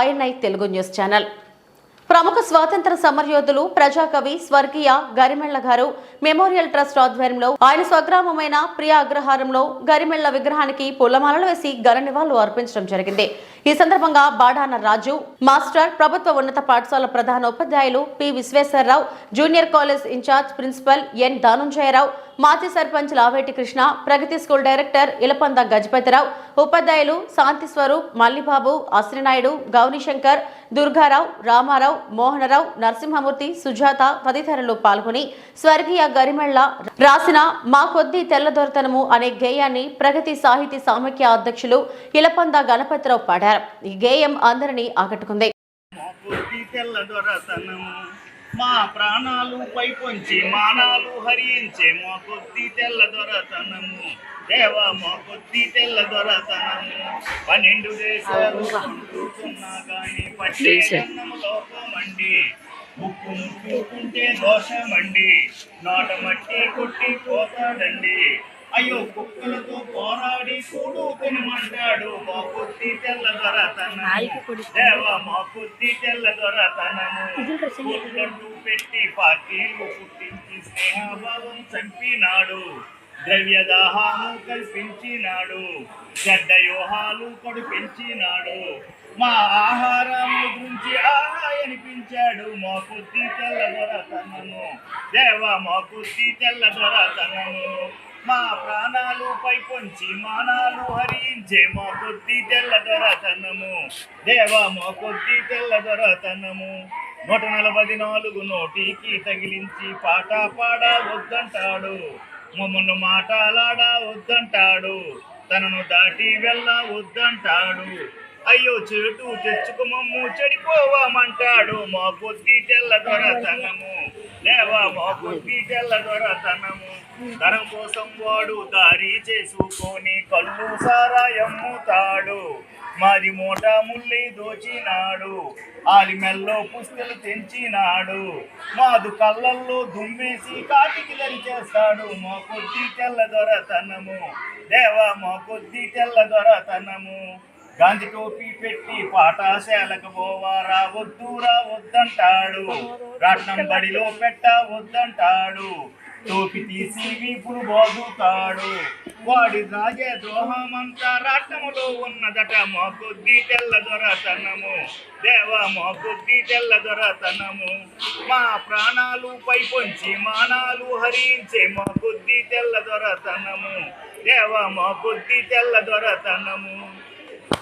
INI Telugu news channel. ప్రముఖ స్వాతంత్ర సమరయోధులు ప్రజాకవి స్వర్గీయ గరిమెళ్ళ గారు మెమోరియల్ ట్రస్ట్ ఆధ్వర్యంలో ఆయన స్వగ్రామమైన ప్రియ అగ్రహారంలో గరిమెళ్ళ విగ్రహానికి పూలమాలలు వేసి ఘన నివాళులు అర్పించడం జరిగింది. ఈ సందర్భంగా బాడాన రాజు మాస్టర్ ప్రభుత్వ ఉన్నత పాఠశాల ప్రధాన ఉపాధ్యాయులు P. Visweswararao junior college in charge principal N. Dhanunjayarao మాజీ సర్పంచ్ లావేటి కృష్ణ ప్రగతి స్కూల్ డైరెక్టర్ ఇలపంద గజపతిరావు ఉపాధ్యాయులు శాంతి స్వరూప్ మల్లిబాబు అశ్రినాయుడు గౌరీశంకర్ దుర్గారావు రామారావు మోహనరావు నరసింహమూర్తి సుజాత తదితరులు పాల్గొని స్వర్గీయ గరిమెళ్ళ రాసిన మా కొద్ది తెల్లదొరతనము అనే గేయాన్ని ప్రగతి సాహితీ సామఖ్య అధ్యక్షులు ఇలపంద గణపతిరావు పాడారు. ఈ గేయం అందరినీ ఆకట్టుకుంది. మా బుద్ధి తెల్లదొరతనము మా ప్రాణాలు పైపొంచి మానాలు హరించే మా కొద్ది తెల్లదొరతనము దేవా మా కొద్ది తెల్లదొరతనము పన్నెండు దేశాలు పండుతున్నా కానీ పట్టే అన్నము లోకమండి ముక్కు ముట్టుకుంటే దోషమండి నాట మట్టి కొట్టి పోతాడండి అయ్యో కుక్కలతో పోరాడి కూడు తినమంటాడు మా కొద్ది తెల్లదొరతనము దేవ మా కొద్ది తెల్లదొరతనము కోట్లంటూ పెట్టి పార్టీలు పుట్టించి స్నేహభావం చంపినాడు. ద్రవ్యదాహాము కల్పించినాడు. చెడ్డ వ్యూహాలు కొడు పెంచినాడు మా ఆహారము గురించి ఆహా అనిపించాడు. మా కొద్ది తెల్లదొరతనము దేవ మా కొద్ది తెల్లదొరతనము మా ప్రాణాలు పైపొంచి మానాలు హరించే మా కొద్ది తెల్లదొరతనము దేవా మా కొద్ది తెల్లదొరతనము నూట నలభై నాలుగు నోటికి తగిలించి పాట పాడ వద్దంటాడు. మమ్మల్ని మాటలాడ వద్దంటాడు. తనను దాటి వెళ్ళ వద్దంటాడు. అయ్యో చెడు తెచ్చుకోమమ్ము చెడిపోవామంటాడు. మా కొద్ది తెల్ల దొరతనము లేవా మా కొద్ది తెల్ల దొరతనము తన కోసం వాడు దారి చేసుకొని కళ్ళు సారాయమ్ముతాడు మాది మూట ముల్లి దోచినాడు. ఆలిమెల్లో పుస్తలు తెంచినాడు. మాదు కళ్ళల్లో దుమ్మేసి కాటికి దరి చేస్తాడు మా కొద్ది తెల్ల దొరతనము దేవా మా కొద్ది తెల్ల దొరతనము గాంధీ టోపీ పెట్టి పాఠశాలకు పోవారా వద్దురా వద్దంటాడు. రాట్నం బడిలో పెట్ట వద్దంటాడు. టోపీ తీసి వీపులు బాగుతాడు. వాడి రాజే ద్రోహమంతా రాట్నములో ఉన్నదట. మా కొద్ది తెల్ల దొరతనము. దేవా మా కొద్ది తెల్ల దొరతనము. మా ప్రాణాలు పైపొంచి మానాలు హరించే మా కొద్ది తెల్ల దొరతనము. దేవా మా కొద్ది తెల్ల దొరతనము.